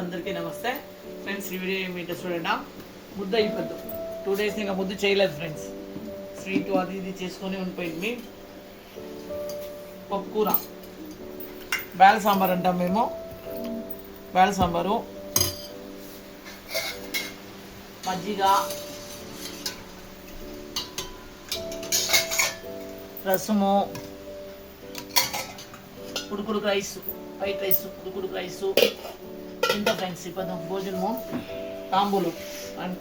అందరికీ నమస్తే. ఫ్రెండ్స్ ఈ వీడియో ఏమిటో చూడండి. ముద్ద అయిపోద్దు. టూ డేస్ ఇంకా ముద్దు చేయలేదు ఫ్రెండ్స్ స్వీట్ అది ఇది చేసుకొని ఉండిపోయింది పప్పు కూర. బేల సాంబార్ అంటాం మేము. బేల సాంబారు. మజ్జిగ. రసము. కుడుకుడు రైస్. వైట్ రైస్ కుడుకుడు రైస్. ఇంత ఫ్రెండ్స్ ఇప్పుడు భోజనము తాంబూలు అండ్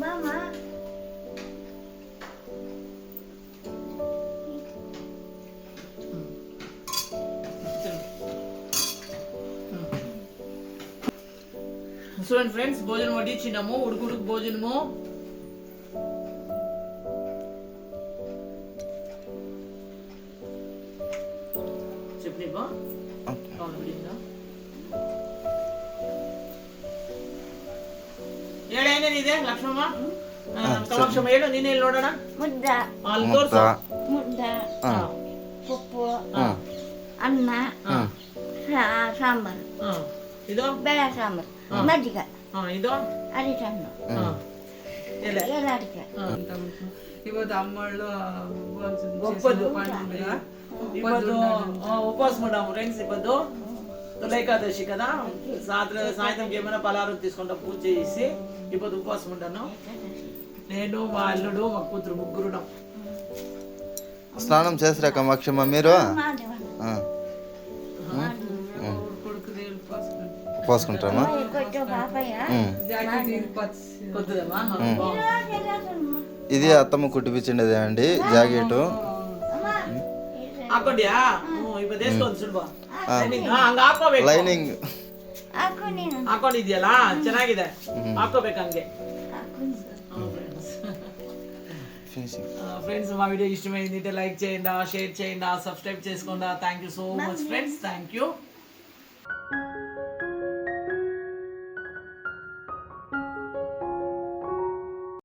Mama. చూడండి ఫ్రెండ్స్ భోజనం వడ్డించినాము ఉడుకుడుకు భోజనము. చెప్పు ಏನಿದೆ ಲಕ್ಷ್ಮಮ್ಮ? ಕಮಾಕ್ಷಮ್ಮ ಹೇಳು ನೀನ್ ಎಲ್ಲಿ ನೋಡೋಣ. ಮುದ್ದ. ಅಲ್ಲಿ ತೋರ್ಸು ಮುದ್ದ. ಉಪ್ಪು. ಅನ್ನ. ಸಾಂಬಾರು. ಇದು? ಬೇಳೆ ಸಾಂಬಾರು. ಮಜ್ಜಿಗೆ. ಇದು? ಅರಿಶಿ ಹಣ್ಣು ಎಲ್ಲ ಅಡಿಕೆ. ಇವತ್ತು ಅಮ್ಮಳು ಒಪ್ಪದು ಒಪ್ಪದು ಉಪವಾಸ ಮಾಡೋ ಫ್ರೆಂಡ್ಸ್ ಇವತ್ತು తులైకాదశి కదా? సాయంత్రం సాయంత్రం ఏమైనా పలారం తీసుకుంటా పూజ చేసి ఇప్పుడు ఉపవాసం ఉంటాను. నేను మా అల్లుడు మా కూతురు ముగ్గురు స్నానం చేసిరా కమాక్షమ్మ మీరు? పోసుకుంటామా ఇది అత్తమ్మ కుట్టిపించిండదే అండి జాకెట్. ಹಾಕೊಂಡಿಯಾ ಹ್ಞೂ ಇಪ್ಪತ್ತು వేసుకోండి ಸುಡ್ಬಾ ಹಂಗ ಹಾಕೋಬೇಕು లైనింగ్ ಹಾಕು ನೀನು ಹಾಕೊಂಡಿದ್ಯಲ್ಲ ಚೆನ್ನಾಗಿದೆ ಹಾಕೋಬೇಕು ಹಂಗೆ ಹಾಕು ఫినిషింగ్ ఫ్రెండ్స్ మా వీడియో ఇష్టమైంది లైక్ చేయండి షేర్ చేయండి సబ్స్క్రైబ్ చేసుకోండి thank you so much friends thank you